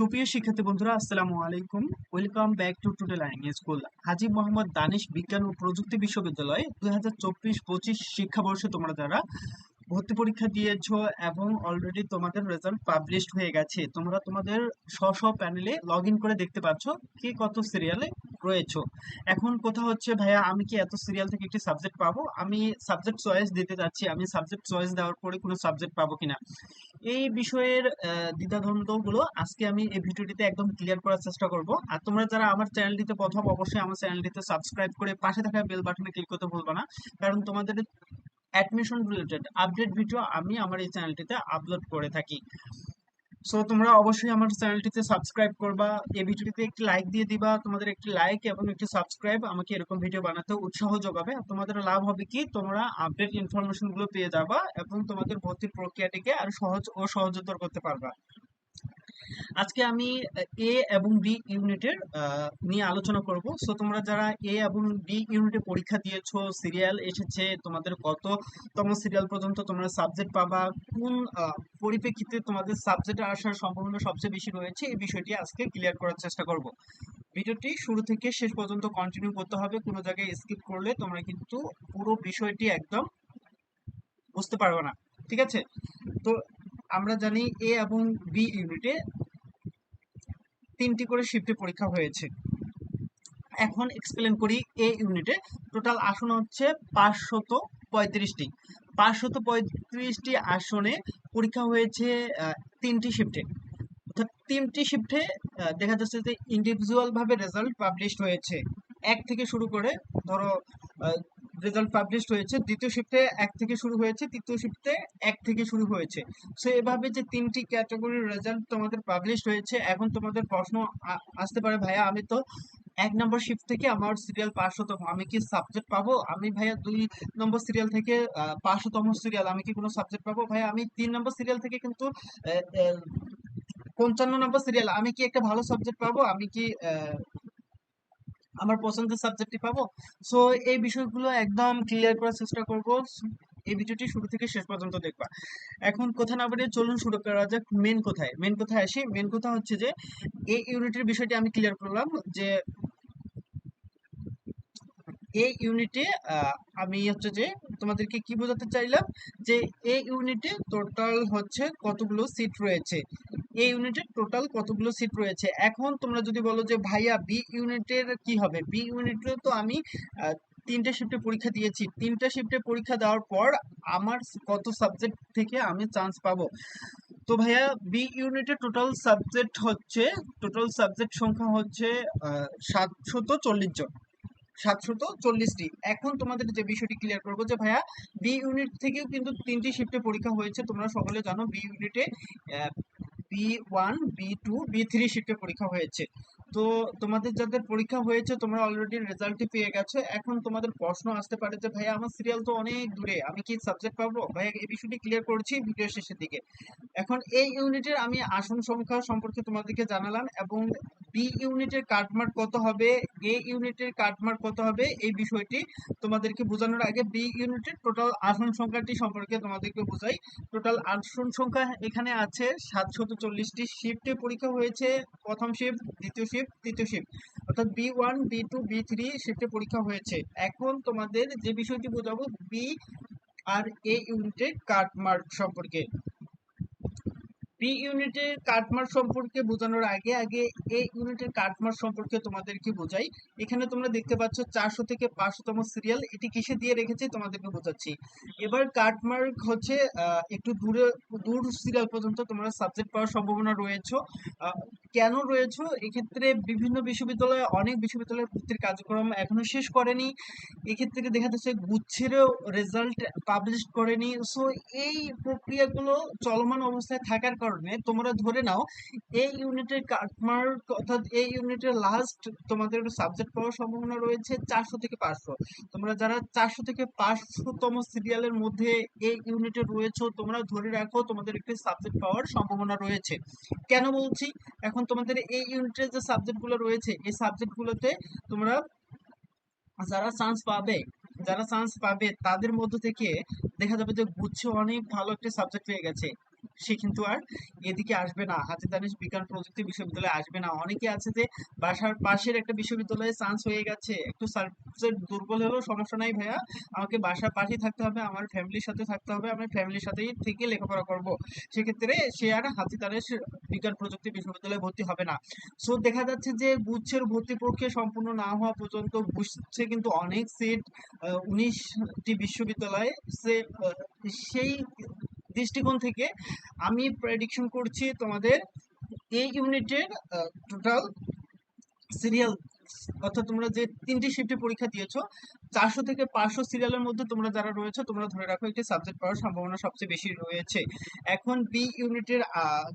সুপ্রিয় শিক্ষার্থী বন্ধুরা, আসসালামু আলাইকুম। Welcome back to today learning school Haji Mohammad Danish বিজ্ঞান ও প্রযুক্তি বিশ্ববিদ্যালয় দুই হাজার চব্বিশ পঁচিশ শিক্ষাবর্ষে তোমরা যারা ভর্তি পরীক্ষা দিয়েছ এবং অলরেডি তোমাদের রেজাল্ট পাবলিশ হয়ে গেছে, তোমরা তোমাদের স্ব স্ব প্যানেলে লগ ইন করে দেখতে পাচ্ছ, কে কত সিরিয়ালে রয়েছো। এখন কথা হচ্ছে, ভাইয়া, আমি কি এত সিরিয়াল থেকে একটি সাবজেক্ট পাবো? আমি সাবজেক্ট চয়েস দিতে যাচ্ছি। আমি সাবজেক্ট চয়েস দেওয়ার পরে কোনো সাবজেক্ট পাবো কিনা? এই বিষয়ের দ্বিধাদ্বন্দ্বগুলো আজকে আমি এই ভিডিওটিতে একদম ক্লিয়ার করার চেষ্টা করব। আর তোমরা যারা আমার চ্যানেলটিতে প্রথম, অবশ্যই আমার চ্যানেলটিতে সাবস্ক্রাইব করে পাশে থাকা বেল বাটনে ক্লিক করতে ভুলবে না। কারণ তোমাদের অ্যাডমিশন রিলেটেড আপডেট ভিডিও আমি আমার এই চ্যানেলটিতে আপলোড করে থাকি। সো তোমরা অবশ্যই আমার চ্যানেলটিতে সাবস্ক্রাইব করবা। এই ভিডিওটিতে একটি লাইক দিয়ে দিবা। তোমাদের একটি লাইক এবং একটি সাবস্ক্রাইব আমাকে এরকম ভিডিও বানাতে উৎসাহ যোগাবে। তোমাদের লাভ হবে কি? তোমরা আপডেট ইনফরমেশনগুলো পেয়ে যাবা এবং তোমাদের ভর্তির প্রক্রিয়াটিকে আরও সহজ ও সহজতর করতে পারবা। আজকে আমি এ এবং বি ইউনিটের নিয়ে আলোচনা করব। সো তোমরা যারা এ এবং বি ইউনিটে পরীক্ষা দিয়েছ, সিরিয়াল এসেছে, তোমাদের কততম সিরিয়াল পর্যন্ত তোমরা সাবজেক্ট পাবা, কোন পরিপ্রেক্ষিতে তোমাদের সাবজেক্টে আসার সম্ভাবনা সবচেয়ে বেশি রয়েছে, এই বিষয়টি আজকে ক্লিয়ার করার চেষ্টা করব। ভিডিওটি শুরু থেকে শেষ পর্যন্ত কন্টিনিউ করতে হবে, কোনো জায়গায় স্কিপ করলে তোমরা কিন্তু পুরো বিষয়টি একদম বুঝতে পারবে না। ঠিক আছে? তো, আমরা জানি এ এবং বি ইউনিটে তিনটি করে শিফটে পরীক্ষা হয়েছে। এখন এক্সপ্লেন করি এ। ইউনিটে টোটাল আসন হচ্ছে পাঁচশত পঁয়ত্রিশটি। পাঁচশত পঁয়ত্রিশটি আসনে পরীক্ষা হয়েছে তিনটি শিফটে অর্থাৎ তিনটি শিফটে দেখা যাচ্ছে যে ইন্ডিভিজুয়াল ভাবে রেজাল্ট পাবলিশড হয়েছে। এক থেকে শুরু করে, ধরো রেজাল্ট পাবলিশ হয়েছে, দ্বিতীয় শিফটে এক থেকে শুরু হয়েছে, তৃতীয় শিফটে এক থেকে শুরু হয়েছে। সো এভাবে যে তিনটি ক্যাটাগরির রেজাল্ট তোমাদের পাবলিশ হয়েছে, এখন তোমাদের প্রশ্ন আসতে পারে, ভাইয়া, আমি তো এক নম্বর শিফট থেকে আমার সিরিয়াল পাঁচশোতম, আমি কি সাবজেক্ট পাবো? আমি ভাইয়া দুই নম্বর সিরিয়াল থেকে পাঁচশোতম সিরিয়াল আমি কি কোনো সাবজেক্ট পাবো? ভাইয়া, আমি তিন নম্বর সিরিয়াল থেকে কিন্তু পঞ্চান্ন নম্বর সিরিয়াল আমি কি একটা ভালো সাবজেক্ট পাবো? আমি কি আমার পছন্দের সাবজেক্টটি পাবো। সো এই বিষয়গুলো একদম ক্লিয়ার করার চেষ্টা করব। এই ভিডিওটি শুরু থেকে শেষ পর্যন্ত দেখবা। এখন কথা না বলে চলুন শুরু করা যাক মেন কোথায়। মেন কোথায় আসি? মেন কথা হচ্ছে যে, এই ইউনিটের বিষয়টি আমি ক্লিয়ার করলাম যে, এই ইউনিটে আমি হচ্ছে যে, তোমাদেরকে কি বোঝাতে চাইলাম যে, এই ইউনিটে টোটাল হচ্ছে কতগুলো সিট রয়েছে? এই ইউনিটের টোটাল কতগুলো সিট রয়েছে? এখন তোমরা যদি বলো যে, ভাইয়া বি ইউনিটের কি হবে? বি ইউনিটে তো আমি তিনটা শিফটে পরীক্ষা দিয়েছি। তিনটা শিফটে পরীক্ষা দেওয়ার পর আমার কত সাবজেক্ট থেকে আমি চান্স পাবো? তো ভাইয়া বি ইউনিটের টোটাল সাবজেক্ট হচ্ছে টোটাল সাবজেক্ট সংখ্যা হচ্ছে সাতশত চল্লিশ জন। সাতশত চল্লিশটি এখন তোমাদের যে বিষয়টি ক্লিয়ার করব যে, ভাইয়া বি ইউনিট থেকেও কিন্তু তিনটি শিফটে পরীক্ষা হয়েছে। তোমরা সকলে জানো বি ইউনিটে B one B two B three শিফটে পরীক্ষা হয়েছে। তো তোমাদের যাদের পরীক্ষা হয়েছে, তোমরা অলরেডি রেজাল্টটি পেয়ে গেছো। এখন তোমাদের প্রশ্ন আসতে পারে যে, ভাইয়া, আমার সিরিয়াল তো অনেক দূরে, আমি কি সাবজেক্ট পাবো? ভাইয়া, এই বিষয়টি ক্লিয়ার করছি ভিডিও শেষের দিকে। এখন এই ইউনিটের আমি আসন সংখ্যা সম্পর্কে তোমাদেরকে জানালাম এবং বি ইউনিটের কাটমার্ক কত হবে? এ ইউনিটের কাটমার্ক কত হবে? এই বিষয়টি তোমাদেরকে বোঝানোর আগে বি ইউনিটের টোটাল আসন সংখ্যাটি সম্পর্কে তোমাদেরকে বোঝাই। টোটাল আসন সংখ্যা এখানে আছে সাতশত চল্লিশটি। শিফটে পরীক্ষা হয়েছে প্রথম শিফট দ্বিতীয় শিফট তৃতীয় শিফট অর্থাৎ B one B two B three শিফটে পরীক্ষা হয়েছে। এখন তোমাদের যে বিষয়টি বোঝাবো বি আর এ ইউনিটের কাটমার্ক সম্পর্কে। বি ইউনিটের কাটমার সম্পর্কে বোঝানোর আগে আগে এ ইউনিটের কাটমার সম্পর্কে তোমাদেরকে বোঝাই। এখানে তোমরা দেখতে পাচ্ছ চারশো থেকে পাঁচশোতম সিরিয়াল এটি কিসে দিয়ে রেখেছি তোমাদেরকে বোঝাচ্ছি। এবার কাটমার্ক হচ্ছে একটু দূরে, দূর সিরিয়াল পর্যন্ত তোমরা সাবজেক্ট পাওয়ার সম্ভাবনা রয়েছে। কেন রয়েছে? এক্ষেত্রে বিভিন্ন বিশ্ববিদ্যালয়ে, অনেক বিশ্ববিদ্যালয়ের ভর্তির কার্যক্রম এখনও শেষ করেনি। এক্ষেত্রে দেখা যাচ্ছে গুচ্ছেরও রেজাল্ট পাবলিশ করেনি। সো এই প্রক্রিয়াগুলো চলমান অবস্থায় থাকার কারণে তোমরা ধরে নাও এই ইউনিটের কাটমার্ক অর্থাৎ এই ইউনিটের লাস্ট তোমাদের সাবজেক্ট পাওয়ার সম্ভাবনা রয়েছে চারশো থেকে পাঁচশো। তোমরা যারা চারশো থেকে পাঁচশোতম সিরিয়ালের মধ্যে এই ইউনিটে রয়েছে, তোমরা ধরে রাখো তোমাদের একটি সাবজেক্ট পাওয়ার সম্ভাবনা রয়েছে। কেন বলছি? এখন তোমাদের এই ইউনিটের যে সাবজেক্টগুলো রয়েছে, এই সাবজেক্টগুলোতে তোমরা যারা চান্স পাবে, যারা চান্স পাবে, তাদের মধ্য থেকে দেখা যাবে যে গুচ্ছে অনেক ভালো একটা সাবজেক্ট পেয়ে গেছে। সে কিন্তু আর এদিকে আসবে না। হাতে দানিশ বিজ্ঞান প্রযুক্তি বিশ্ববিদ্যালয়ে আসবে না। অনেকে আছে যে, বাসার পাশের একটা বিশ্ববিদ্যালয়ে চান্স হয়ে গেছে। একটু সাবজেক্ট দুর্বল হলেও সমস্যা নাই ভাইয়া। আমাকে বাসার পাশেই থাকতে হবে, আমার ফ্যামিলির সাথে থাকতে হবে, আমি ফ্যামিলির সাথেই থেকে লেখাপড়া করব। সেক্ষেত্রে সে আর হাতি দানিশ বিজ্ঞান প্রযুক্তি বিশ্ববিদ্যালয়ে ভর্তি হবে না। সো দেখা যাচ্ছে যে গুচ্ছের ভর্তি প্রক্রিয়া সম্পূর্ণ না হওয়া পর্যন্ত বুঝছে কিন্তু অনেক সিট উনিশটি বিশ্ববিদ্যালয়ে সে সেই দৃষ্টিকোণ থেকে আমি প্রেডিকশন করছি তোমাদের এই ইউনিটের টোটাল সিরিয়াল অর্থাৎ তোমরা যে তিনটি শিফটে পরীক্ষা দিয়েছ, চারশো থেকে পাঁচশো সিরিয়ালের মধ্যে তোমরা যারা রয়েছে, তোমরা ধরে রাখো একটি সাবজেক্ট পাওয়ার সম্ভাবনা সবচেয়ে বেশি রয়েছে। এখন বি ইউনিটের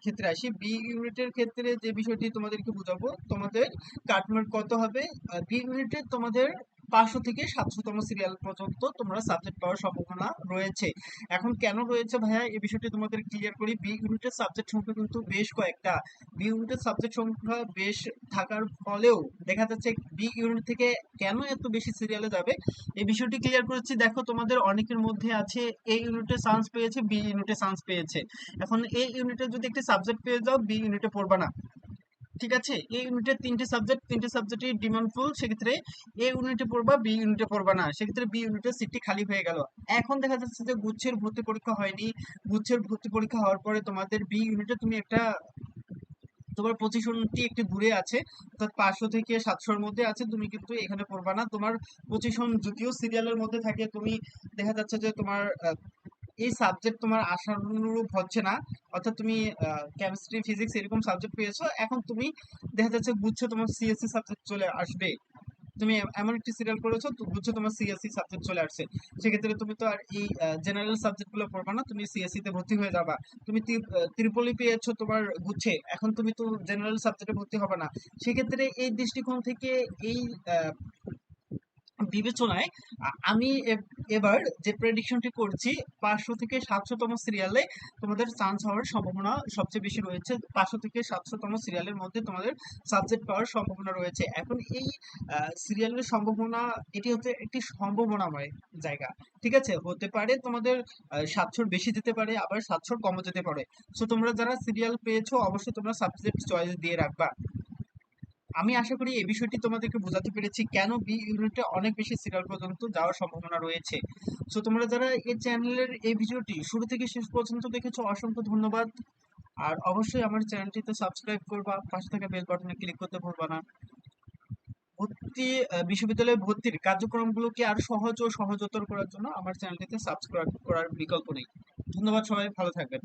ক্ষেত্রে আসি। বি ইউনিটের ক্ষেত্রে যে বিষয়টি তোমাদেরকে বুঝাবো, তোমাদের কাটমার্ক কত হবে? বি ইউনিটে তোমাদের পাঁচশো থেকে সাতশোতম সিরিয়াল পর্যন্ত তোমরা সাবজেক্ট পাওয়ার সম্ভাবনা রয়েছে। এখন কেন রয়েছে ভাইয়া? এই বিষয়টি তোমাদের ক্লিয়ার করি। বি ইউনিটের সাবজেক্ট সংখ্যা কিন্তু বেশ কয়েকটা। বি ইউনিটের সাবজেক্ট সংখ্যা বেশ থাকার ফলেও দেখা যাচ্ছে বি ইউনিট থেকে কেন এত বেশি সিরিয়ালে যাবে? এই বিষয়টি ক্লিয়ার করেছি। দেখো, তোমাদের অনেকের মধ্যে আছে এ ইউনিটে চান্স পেয়েছে বি ইউনিটে চান্স পেয়েছে। এখন এ ইউনিটে যদি একটি সাবজেক্ট পেয়ে যাও বি ইউনিটে পড়বা না। ঠিক আছে? এই ইউনিটের তিনটে সাবজেক্ট তিনটে সাবজেক্টই ডিমান্ড ফুল সেক্ষেত্রে এ ইউনিটে পড়বা বি ইউনিটে পড়বা না। সেক্ষেত্রে বি ইউনিটের সিটটি খালি হয়ে গেল। এখন দেখা যাচ্ছে যে গুচ্ছের ভর্তি পরীক্ষা হয়নি। গুচ্ছের ভর্তি পরীক্ষা হওয়ার পরে তোমাদের বি ইউনিটে তুমি একটা, তোমার পজিশনটি একটু দূরে আছে। অর্থাৎ পাঁচশো থেকে সাতশোর মধ্যে আছে, তুমি কিন্তু এখানে পড়বা না। তোমার পজিশন যদিও সিরিয়ালের মধ্যে থাকে, তুমি দেখা যাচ্ছে যে তোমার এই সাবজেক্ট তোমার আশানুরূপ হচ্ছে না। অর্থাৎ তুমি কেমিস্ট্রি ফিজিক্স এরকম সাবজেক্ট পেয়েছ। এখন তুমি দেখা যাচ্ছে গুচ্ছ তোমার সিএসসি সাবজেক্ট চলে আসবে। তুমি এমন একটি সিরিয়াল করেছ বুঝছ তোমার সিএসসি সাবজেক্ট চলে আসছে। সেক্ষেত্রে তুমি তো আর এই জেনারেল সাবজেক্টগুলো পড়বা না, তুমি সিএসসি তে ভর্তি হয়ে যাবা। তুমি ত্রিপলি পেয়েছ তোমার গুচ্ছে এখন তুমি তো জেনারেল সাবজেক্টে ভর্তি হবে না। সেক্ষেত্রে এই দৃষ্টিকোণ থেকে এই বিবেচনায় আমি এবার যে প্রেডিকশনটি করছি, পাঁচশো থেকে সাতশোতম সিরিয়ালে তোমাদের চান্স হওয়ার সম্ভাবনা সবচেয়ে বেশি রয়েছে। পাঁচশো থেকে সাতশোতম সিরিয়ালের মধ্যে তোমাদের সাবজেক্ট পাওয়ার সম্ভাবনা রয়েছে। এখন এই সিরিয়ালের সম্ভাবনা, এটি হচ্ছে একটি সম্ভাবনাময় জায়গা। ঠিক আছে? হতে পারে তোমাদের সাতশোর বেশি যেতে পারে, আবার সাতশোর কমও যেতে পারে। সো তোমরা যারা সিরিয়াল পেয়েছ, অবশ্যই তোমরা সাবজেক্ট চয়েস দিয়ে রাখবা। আমি আশা করি এই বিষয়টি তোমাদেরকে বোঝাতে পেরেছি কেন বি ইউনিটে অনেক বেশি সিরিয়াল পর্যন্ত যাওয়ার সম্ভাবনা রয়েছে। সো তোমরা যারা এই চ্যানেলের এই ভিডিওটি শুরু থেকে শেষ পর্যন্ত দেখেছ, অসংখ্য ধন্যবাদ। আর অবশ্যই আমার চ্যানেলটিতে সাবস্ক্রাইব করবা, পাশে থাকা বেল বাটনে ক্লিক করতে ভুলবা না। ভর্তি বিশ্ববিদ্যালয়ে ভর্তির কার্যক্রমগুলোকে আরও সহজ ও সহজতর করার জন্য আমার চ্যানেলটিতে সাবস্ক্রাইব করার বিকল্প নেই। ধন্যবাদ সবাই, ভালো থাকবেন।